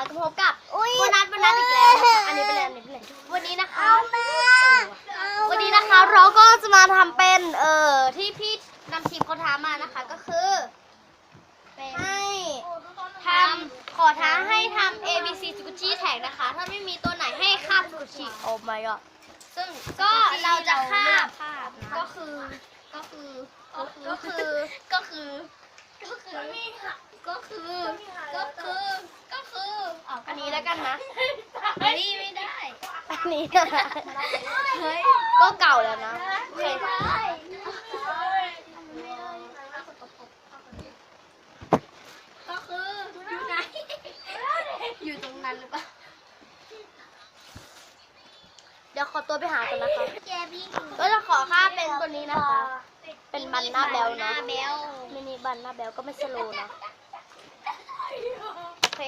นะคะก็พบกับโบนัสโบนัสอีกแล้วนะคะอันนี้เป็นอะไรอันนี้เป็นอะไรวันนี้นะคะเออวันนี้นะคะเราก็จะมาทำเป็นเอ่อที่พี่นำทีมเขาท้ามานะคะก็คือให้ทำขอท้าให้ทำ A B C สกุชี่แท็กนะคะ ถ้าไม่มีตัวไหนให้คาบสกุชี่โอ้ my god ซึ่งก็เราจะคาบก็คือก็คือก็คือก็คือก็คือก็คือก็คือก็คือก็คื ออันนี้แล้วกันนะเฮ้ยไม่ได้ อันนี้นะเฮ้ยก็เก่าแล้วนะโอเคก็คืออยู่ไหนอยู่ตรงนั้นหรือเปล่าเดี๋ยวขอตัวไปหาก่อนนะคะก็จะขอค่าเป็นตัวนี้นะคะ เป็นบันหน้าแบลนะมินิบันหน้าแบลก็ไม่สโลว์นะโอเค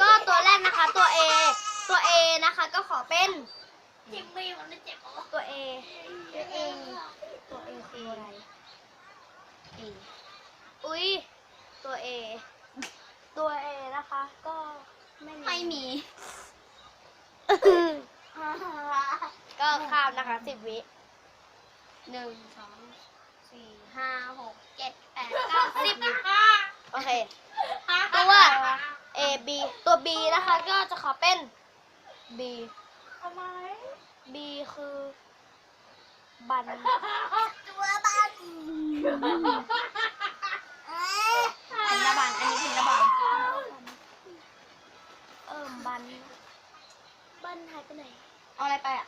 ก็ตัวแรก นะคะตัว A ตัว A นะคะก็ขอเป็นตัว A ตัว A ตัว A คืออะไร A อุ้ยตัว A ตัว A นะคะก็ไม่มีไม่มี ก็ข้ามนะคะสิบวิหนึ่งสองสี่ห้าหกเจ็ดแปดเก้าสิบโอเคตัว A B ตัว B นะคะก็จะขอเป็น B ทำไม B คือบัน ตัวบันพินละบันอันนี้พินละบันเอิ่มบัน บันหายไปไหน เอาอะไรไปอะ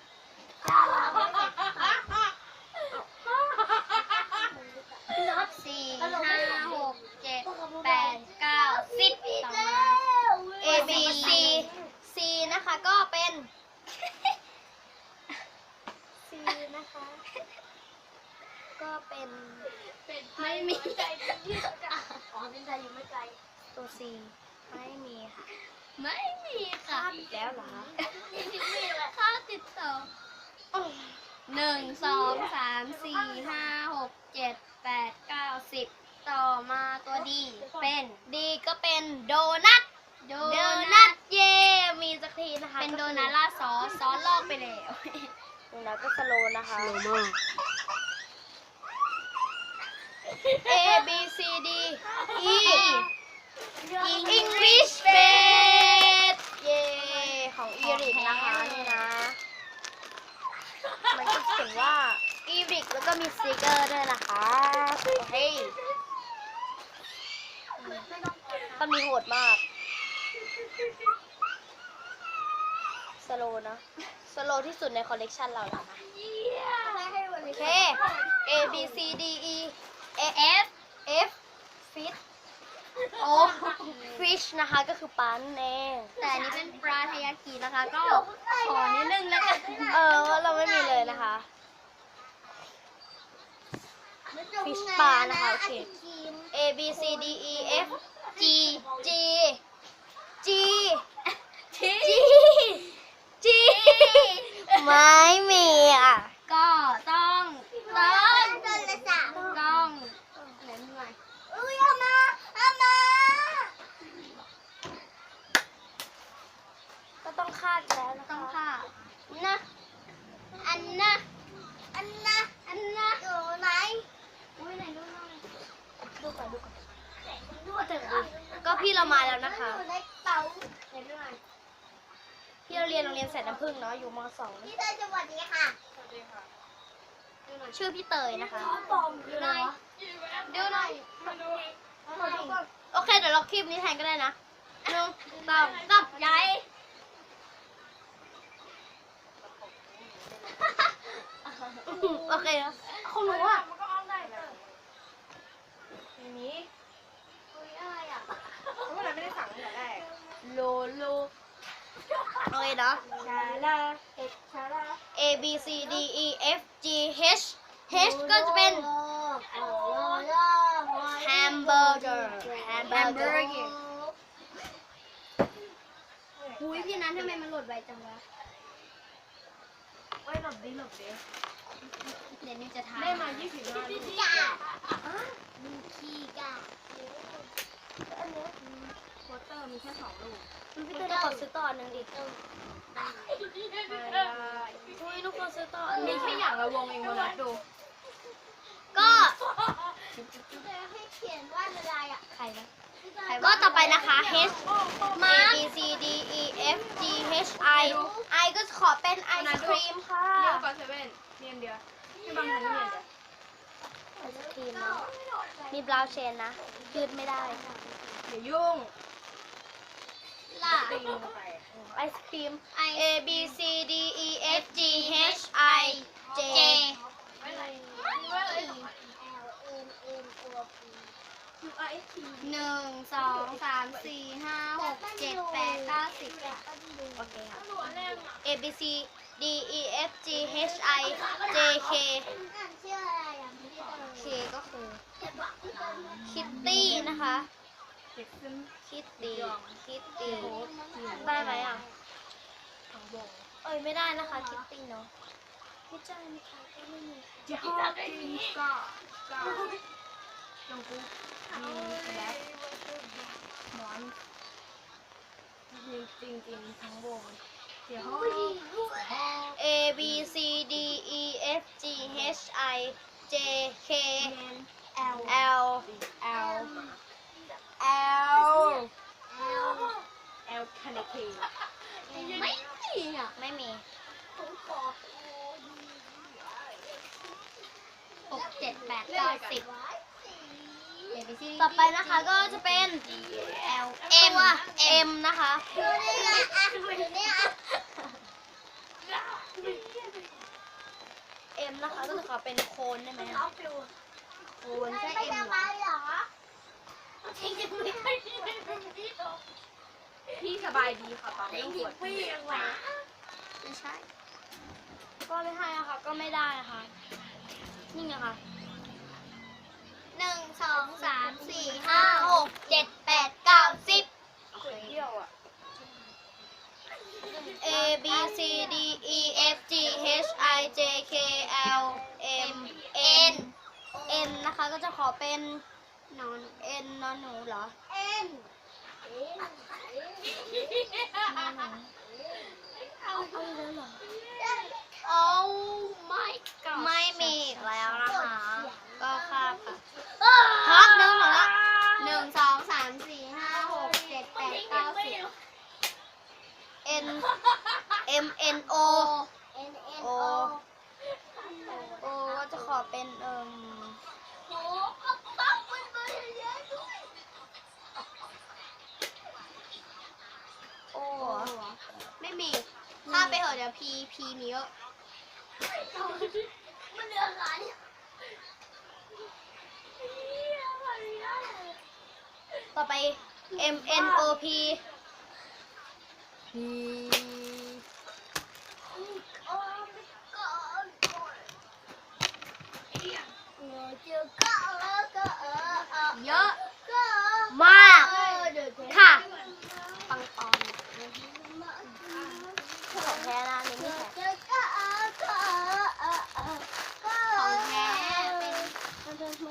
สี่ห้าหกเจ็ดแปดเก้าสิบต่อมา A B C C นะคะก็เป็น C นะคะ ก็เป็นไม่มีอ๋อเป็นใจอยู่ไม่ไกลตัว C ไม่มีค่ะ ไม่มีค่ะอีกแล้วเหรอคะค่าติดต่อหนึ่งสองสามสี่ห้าหกเจ็ดแปดเก้าสิบต่อมาตัวดีเป็น D ก็เป็นโดนัท โดโดนันัททเย่มีสักทีนะคะเป็นโดนัทราดซอสซอสลอกไปแล้วโดนัทก็สโลว์นะคะมาก A B C D E English bed เย่ของอีริกนะคะนี่นะ มันก็เขียนว่าอีริกแล้วก็มีสติกเกอร์ด้วยนะคะโอเคตอนนี้โหดมาก สโลว์นะ สโลว์ที่สุดในคอลเลกชันเราแล้วนะ โอเค A B C D E A F F Fish O Fish นะคะก็คือปลานั่นเองแต่อันนี้เป็นปลาทายากินะคะ ก็ขอนิดนึงแล้วกันเออว่าเราไม่มีเลยนะคะ Fish ปลานะคะโอเค A B C D E F G G จีจีจีไม่มีอะ ก็ต้องต้องโทรศัพท์ ราเรียนโรงเรียนแสนน้ำผึ้งเนาะอยู่มสองพี่เตยสวัสดีค่ะชื่อพี่เตยนะคะ ดูหน่อยดูหน่อยโอเคเดี๋ยวเราคลิปนี้แทนก็ได้นะหนึ่งสองสามใหญ่โอเคนะเขารู้อะมันก็อ้อมได้เลยทีนี้อุ้ยอะไรอะ เพราะว่าเราไม่ได้สั่งตั้งแต่แรก โลโล โอเคเนะลาเห็าล A B C D E F G H H ก็จะเป็น hamburger hamburger อุ้ยพี่นั้นทำไมมันหลุดไวจังวะไว้หลบดิหลบดิเดี๋ยวนี้จะทายได้มายี่สิบห้าลูกขี้กะอันนี้ หนึ่งดิอุ้ยทุกคนซื้อต่ออันมีนี้แค่อย่างละวงเองมานัดดู ก็ให้เขียนว่าอะไรอะใครนะก็ต่อไปนะคะ H A B C D E F G H I I ก็ขอเป็นไอศครีมค่ะเรียกก่อนเซเว่นเรียนเดียวที่บางทันเรียนเดียวไอศครีมนะมีบราวน์เชนนะยืดไม่ได้อย่ายุ่ง ล่ะ ไอศครีม A B C D E F G H I J เจหนึ่งสองสามสี่ห้าหกเจ็ดแปดเก้าสิบโอเคค่ะ A B C D E F G H I J K ชื่ออะไรอะ K ก็คือคิตตี้นะคะ เด็กขึ้นคิตตี้คิตตี้ได้ไหมอะทั้งวงเอ้ยไม่ได้นะคะคิตตี้เนาะไม่ใช่นะคะก็ไม่มีเจ้าจีก็ก็จงกุ๊กมีแบ็คหมอนมีจริงจริงๆทั้งวงเดี๋ยว A B C D E F G H I J K L L L L เอลคาเนเคไม่มีอะไม่มีหกเจ็ดแปดเก้าสิบต่อไปนะคะก็จะเป็น L M M นะคะ M นะคะก็จะขอเป็นโคนได้ไหมอะโคนใช่ M เหรอ พี่สบายดีค่ะตอนนี้ปวดพี่ไม่ใช่ ก็ไม่ให้อะค่ะก็ไม่ได้นะคะนี่ไงค่ะหนึ่งสองสามสี่ห้าหกเจ็ดแปดเก้าสิบเที่ยวอะ A B C D E F G H I J K L M N N นะคะก็จะขอเป็น นอน N นนอนหนูเหรอ N เอาเอาเลยเหรอโอ้ my god ไม่มีอีกแล้วนะคะ ก็คาบค่ะพักเดินหรอละหนึ่งสองสามสี่ห้าหกเจ็ดแปดเก้าสิบ N M N O N N O O ก็จะขอเป็นเอ่ม โอ้ก็ต้องเป็นเบอร์เยอะด้วย โอเหรอ ไม่มีข้ามไป เถอะเดี๋ยวพีพีมีเยอะมันเหลือขาเนี่ยต่อไป M N O P P เยอะมากค่ะปังปอน ของแท้นะนี่ไม่แท้ของแท้เป็น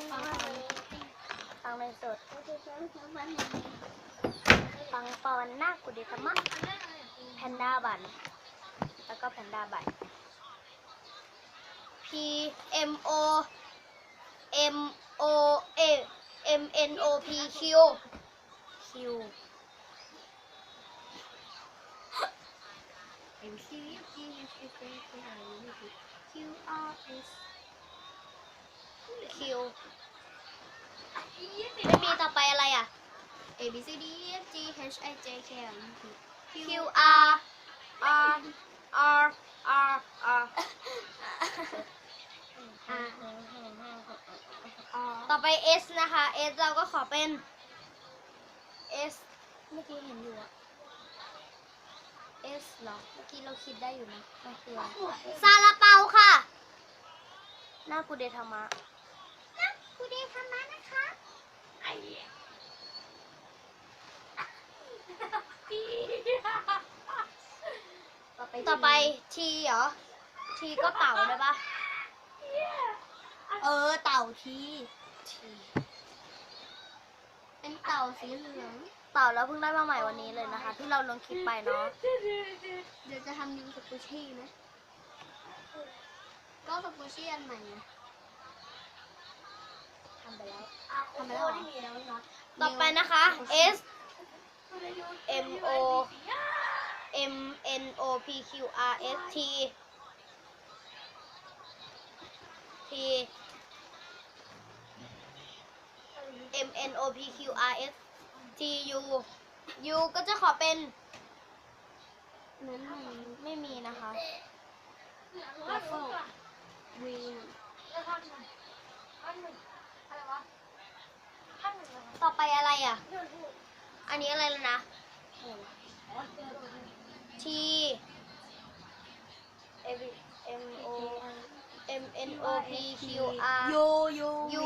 ปังปอนฟังเป็นสดฟังปอนหน้ากุดิธรรมะแพนด้าบัน แล้วก็แพนด้าบัน P M O M O A M N O P Q Q M Q G H I J K L M N O P Q R S Q ไม่มีต่อไปอะไรอะ A B C D E F G H I J K L M N O P Q R R R R R อ่าต่อไป S นะคะ S เราก็ขอเป็น S เมื่อกี้เห็นอยู่อะ S เหรอ เมื่อกี้เราคิดได้อยู่นะมันคืออะไรซาลาเปาค่ะ หน้ากูเดธรรมะกูดีทำมานะคะต่อไป T เหรอ T ก็เต่าได้ปะเออ เต่าที T เป็นเต่าสีเหลือง T เต่าแล้วเพิ่งได้มาใหม่วันนี้เลยนะคะ ที่เราลงคลิปไปเนาะเดี๋ยวจะทำนิวสกูชี่นะก็สกูชี่อันใหม่นะทำไปแล้วทำไปแล้วเหรอต่อไปนะคะ S M O M N O P Q R S T T M N O P Q R S T U U ก็จะขอเป็นนั้นมันไม่มีนะคะวัฟเฟิลวีต่อไปอะไรอะ อันนี้อะไรแล้วนะ T M O M N O P Q R โย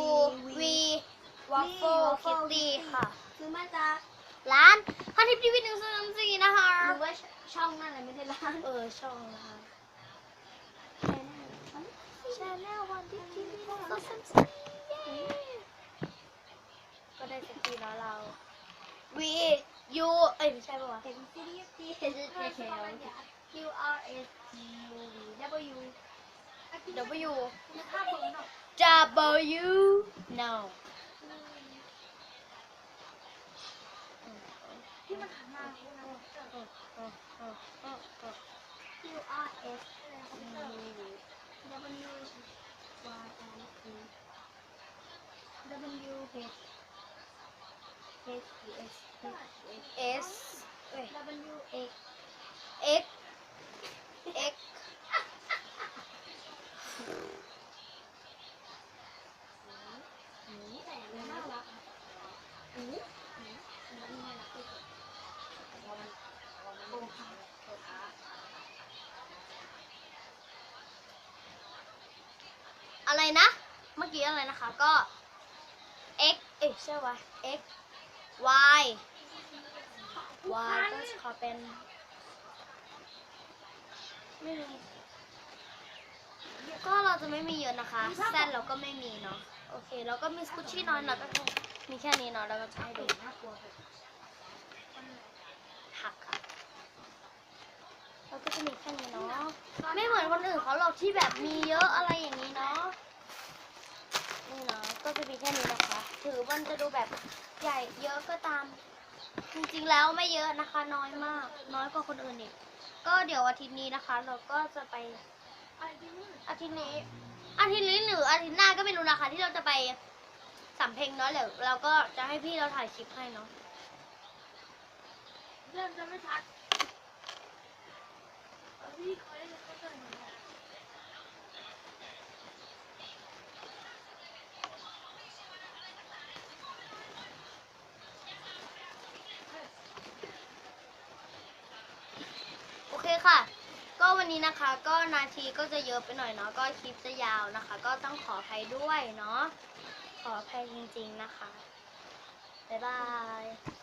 โย U V Waffle Kitty ค่ะคือมาจากร้านพันทิพย์ทีวีหนึ่งสามสี่นะคะหรือว่าช่องนั่นแหละไม่ได้ร้านเออช่องนะคะชาแนลวันทิพย์ทีวีหนึ่งสองสามสี่ก็ได้สักทีแล้วเรา V U เอ้ยไม่ใช่ปะวะเห็นซีรีส์ที่เห็นเฉยๆ Q R S T U V W W ถ้าเบิ่งเนาะ W no QRS. W H S S S W X X อะไรนะ เมื่อกี้อะไรนะคะ ก็ x เอ๊ะใช่วะ x y y ก็ขอเป็น ไม่มี ก็เราจะไม่มีเยอะนะคะแซนเราก็ไม่มีเนาะ โอเค เราก็มีสกุชชี่น้อยเราก็มีแค่นี้เนาะ เราก็จะให้ดูน่ากลัวหักค่ะเราก็จะมีแค่นี้เนาะ ไม่เหมือนคนอื่นเขาหรอกที่แบบมีเยอะอะไรอย่างนี้เนาะ ก็จะมีแค่นี้นะคะ ถือมันจะดูแบบใหญ่เยอะก็ตาม จริงๆแล้วไม่เยอะนะคะ น้อยมาก น้อยกว่าคนอื่นอีกก็เดี๋ยวอาทิตย์นี้นะคะ เราก็จะไปอาทิตย์นี้อาทิตย์นี้หรืออาทิตย์หน้าก็ไม่รู้นะคะ ที่เราจะไปสำเพ็งเนาะเดี๋ยวเราก็จะให้พี่เราถ่ายคลิปให้เนาะเริ่มจะไม่ชัดพี่คอยได้เขาเดินมา โอเค ค่ะ ก็วันนี้นะคะก็นาทีก็จะเยอะไปหน่อยเนาะก็คลิปจะยาวนะคะ ก็ต้องขออภัยด้วยเนาะขออภัยจริงๆนะคะ บ๊ายบาย